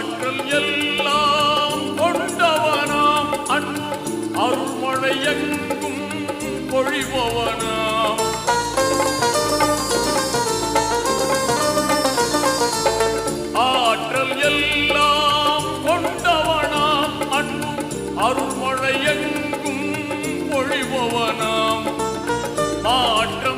ஆற்றல் எல்லாம் கொண்டவனாம். அன் அருள்மழை எங்கும் பொழிபவனாம். ஆற்றல் எல்லாம் கொண்டவனாம். அன்பும் அருள்மழை எங்கும் பொழிபவனாம். ஆற்றல்